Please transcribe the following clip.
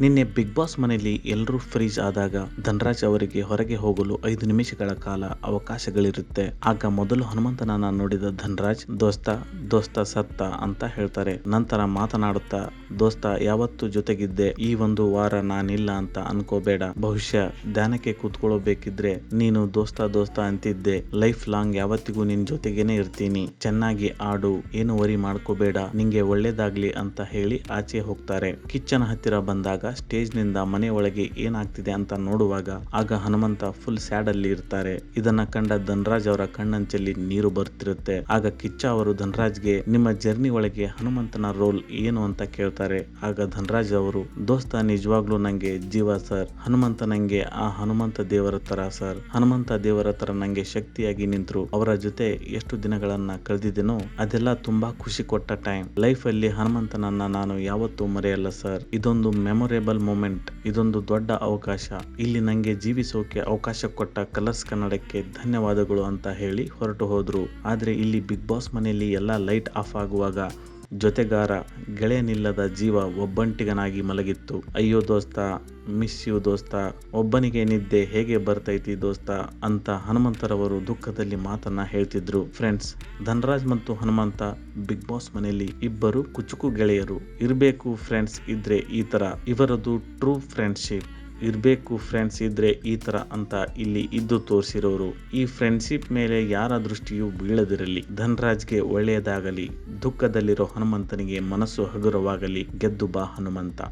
ನಿನ್ನೆ big boss ಮನೆಯಲ್ಲಿ ಎಲ್ಲರೂ ಫ್ರೀಜ್ ಆದಾಗ ಧನರಾಜ್ ಅವರಿಗೆ ಹೊರಗೆ ಹೋಗಲು ಐದು ನಿಮಿಷಗಳ ಕಾಲ ಅವಕಾಶಗಳಿರುತ್ತೆ. ಆಗ ಮೊದಲು ಹನುಮಂತನನ್ನ ನೋಡಿದ ಧನರಾಜ್, ದೋಸ್ತ ದೋಸ್ತ ಸತ್ತ ಅಂತ ಹೇಳ್ತಾರೆ. ನಂತರ ಮಾತನಾಡುತ್ತಾ, ದೋಸ್ತ, ಯಾವತ್ತು ಜೊತೆಗಿದ್ದೆ, ಈ ಒಂದು ವಾರ ನಾನಿಲ್ಲ ಅಂತ ಅನ್ಕೋಬೇಡ. ಬಹುಶಃ ಧ್ಯಾನಕ್ಕೆ ಕೂತ್ಕೊಳ್ಳಬೇಕಿದ್ರೆ ನೀನು ದೋಸ್ತ ದೋಸ್ತ ಅಂತಿದ್ದೆ. ಲೈಫ್ ಲಾಂಗ್ ಯಾವತ್ತಿಗೂ ನಿನ್ ಜೊತೆಗೇನೆ ಇರ್ತೀನಿ. ಚೆನ್ನಾಗಿ ಆಡು, ಏನು ವರಿ ಮಾಡ್ಕೋಬೇಡ. ನಿಂಗೆ ಒಳ್ಳೇದಾಗ್ಲಿ ಅಂತ ಹೇಳಿ ಆಚೆ ಹೋಗ್ತಾರೆ. ಕಿಚ್ಚನ ಹತ್ತಿರ ಬಂದಾಗ ಸ್ಟೇಜ್ನಿಂದ ಮನೆ ಒಳಗೆ ಏನಾಗ್ತಿದೆ ಅಂತ ನೋಡುವಾಗ ಆಗ ಹನುಮಂತ ಫುಲ್ ಸ್ಯಾಡ್ ಅಲ್ಲಿ ಇರ್ತಾರೆ. ಇದನ್ನ ಕಂಡ ಧನರಾಜ್ ಅವರ ಕಣ್ಣಂಚಲ್ಲಿ ನೀರು ಬರ್ತಿರುತ್ತೆ. ಆಗ ಕಿಚ್ಚ ಅವರು ಧನರಾಜ್ಗೆ, ನಿಮ್ಮ ಜರ್ನಿ ಒಳಗೆ ಹನುಮಂತನ ರೋಲ್ ಏನು ಅಂತ ಕೇಳ್ತಾರೆ. ಆಗ ಧನರಾಜ್ ಅವರು, ದೋಸ್ತ, ನಿಜವಾಗ್ಲೂ ನಂಗೆ ಜೀವ ಸರ್. ಹನುಮಂತ ನಂಗೆ, ಆ ಹನುಮಂತ ದೇವರ ತರ ಸರ್. ಹನುಮಂತ ದೇವರ ತರ ನಂಗೆ ಶಕ್ತಿಯಾಗಿ ನಿಂತ್ರು. ಅವರ ಜೊತೆ ಎಷ್ಟು ದಿನಗಳನ್ನ ಕಳೆದಿದ್ದೇನೋ ಅದೆಲ್ಲ ತುಂಬಾ ಖುಷಿ ಕೊಟ್ಟ ಟೈಮ್ ಲೈಫ್ ಅಲ್ಲಿ ಹನುಮಂತನನ್ನ ನಾನು ಯಾವತ್ತೂ ಮರೆಯಲ್ಲ ಸರ್. ಇದೊಂದು ಮೆಮೊರೇಬಲ್ ಮೂಮೆಂಟ್ ಇದೊಂದು ದೊಡ್ಡ ಅವಕಾಶ. ಇಲ್ಲಿ ನಂಗೆ ಜೀವಿಸೋಕೆ ಅವಕಾಶ ಕೊಟ್ಟ ಕಲರ್ಸ್ ಕನ್ನಡಕ್ಕೆ ಧನ್ಯವಾದಗಳು ಅಂತ ಹೇಳಿ ಹೊರಟು ಹೋದ್ರು. ಆದ್ರೆ ಇಲ್ಲಿ ಬಿಗ್ ಬಾಸ್ ಮನೆಯಲ್ಲಿ ಎಲ್ಲ ಲೈಟ್ ಆಫ್ ಆಗುವಾಗ ಜೊತೆಗಾರ, ಗೆಳೆಯನಿಲ್ಲದ ಜೀವ ಒಬ್ಬಂಟಿಗನಾಗಿ ಮಲಗಿತ್ತು. ಅಯ್ಯೋ ದೋಸ್ತ ಮಿಸ್ ಯು ದೋಸ್ತ, ಒಬ್ಬನಿಗೆ ನಿದ್ದೆ ಹೇಗೆ ಬರ್ತೈತಿ ದೋಸ್ತ? ಅಂತ ಹನುಮಂತರವರು ದುಃಖದಲ್ಲಿ ಮಾತನ್ನ ಹೇಳ್ತಿದ್ರು. ಫ್ರೆಂಡ್ಸ್ ಧನರಾಜ್ ಮತ್ತು ಹನುಮಂತ ಬಿಗ್ ಬಾಸ್ ಮನೆಯಲ್ಲಿ ಇಬ್ಬರು ಕುಚುಕು ಗೆಳೆಯರು. ಇರಬೇಕು ಫ್ರೆಂಡ್ಸ್ ಇದ್ರೆ ಈ ತರ. ಇವರದು ಟ್ರೂ ಫ್ರೆಂಡ್ಶಿಪ್ ಇರಬೇಕು ಫ್ರೆಂಡ್ಸ್ ಇದ್ರೆ ಈ ಥರ ಅಂತ ಇಲ್ಲಿ ಇದ್ದು ತೋರಿಸಿರೋರು. ಈ ಫ್ರೆಂಡ್ಶಿಪ್ ಮೇಲೆ ಯಾರ ದೃಷ್ಟಿಯೂ ಬೀಳದಿರಲಿ. ಧನ್ರಾಜ್ಗೆ ಒಳ್ಳೆಯದಾಗಲಿ. ದುಃಖದಲ್ಲಿರೋ ಹನುಮಂತನಿಗೆ ಮನಸ್ಸು ಹಗುರವಾಗಲಿ. ಗೆದ್ದು ಬಾ ಹನುಮಂತ.